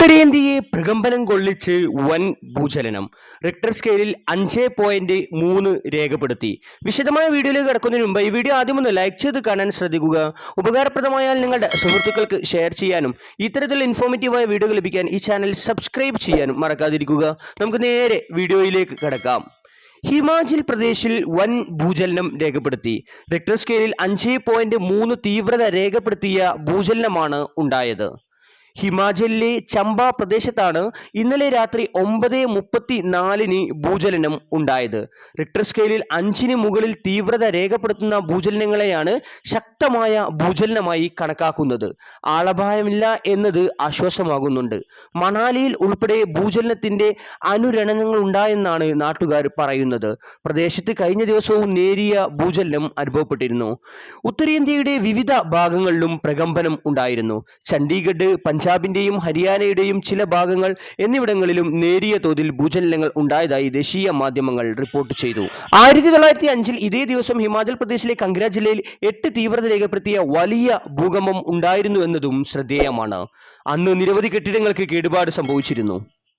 ഉത്തരേന്ത്യയെ പ്രകമ്പനം കൊള്ളിച്ച് വൻ ഭൂചലനം. റിക്ടർ സ്കെയിലിൽ അഞ്ച് പോയിന്റ് മൂന്ന് രേഖപ്പെടുത്തി. വിശദമായ വീഡിയോയിലേക്ക് കിടക്കുന്നതിന് മുമ്പ് ഈ വീഡിയോ ആദ്യം ഒന്ന് ലൈക്ക് ചെയ്ത് കാണാൻ ശ്രദ്ധിക്കുക. ഉപകാരപ്രദമായാൽ നിങ്ങളുടെ സുഹൃത്തുക്കൾക്ക് ഷെയർ ചെയ്യാനും ഇത്തരത്തിലുള്ള ഇൻഫോർമേറ്റീവായ വീഡിയോ ലഭിക്കാൻ ഈ ചാനൽ സബ്സ്ക്രൈബ് ചെയ്യാനും മറക്കാതിരിക്കുക. നമുക്ക് നേരെ വീഡിയോയിലേക്ക് കിടക്കാം. ഹിമാചൽ പ്രദേശിൽ വൻ ഭൂചലനം രേഖപ്പെടുത്തി. റിക്ടർ സ്കെയിലിൽ അഞ്ച് പോയിന്റ് മൂന്ന് തീവ്രത രേഖപ്പെടുത്തിയ ഭൂചലനമാണ് ഉണ്ടായത്. ഹിമാചലിലെ ചമ്പ പ്രദേശത്താണ് ഇന്നലെ രാത്രി ഒമ്പത് മുപ്പത്തി നാലിന് ഭൂചലനം ഉണ്ടായത്. റിക്ടർ സ്കെയിലിൽ അഞ്ചിന് മുകളിൽ തീവ്രത രേഖപ്പെടുത്തുന്ന ഭൂചലനങ്ങളെയാണ് ശക്തമായ ഭൂചലനമായി കണക്കാക്കുന്നത്. ആളപായമില്ല എന്നത് ആശ്വാസമാകുന്നുണ്ട്. മണാലിയിൽ ഉൾപ്പെടെ ഭൂചലനത്തിന്റെ അനുരണനങ്ങൾ ഉണ്ടായെന്നാണ് നാട്ടുകാർ പറയുന്നത്. പ്രദേശത്ത് കഴിഞ്ഞ ദിവസവും നേരിയ ഭൂചലനം അനുഭവപ്പെട്ടിരുന്നു. ഉത്തരേന്ത്യയുടെ വിവിധ ഭാഗങ്ങളിലും പ്രകമ്പനം ഉണ്ടായിരുന്നു. ചണ്ഡീഗഡ് പഞ്ചാബിന്റെയും ഹരിയാനയുടെയും ചില ഭാഗങ്ങൾ എന്നിവിടങ്ങളിലും നേരിയ തോതിൽ ഭൂചലനങ്ങൾ ഉണ്ടായതായി ദേശീയ മാധ്യമങ്ങൾ റിപ്പോർട്ട് ചെയ്തു. ആയിരത്തി തൊള്ളായിരത്തി അഞ്ചിൽ ഇതേ ദിവസം ഹിമാചൽ പ്രദേശിലെ കംഗ്ര ജില്ലയിൽ എട്ട് തീവ്രത രേഖപ്പെടുത്തിയ വലിയ ഭൂകമ്പം ഉണ്ടായിരുന്നു എന്നതും ശ്രദ്ധേയമാണ്. അന്ന് നിരവധി കെട്ടിടങ്ങൾക്ക് കേടുപാട് സംഭവിച്ചിരുന്നു.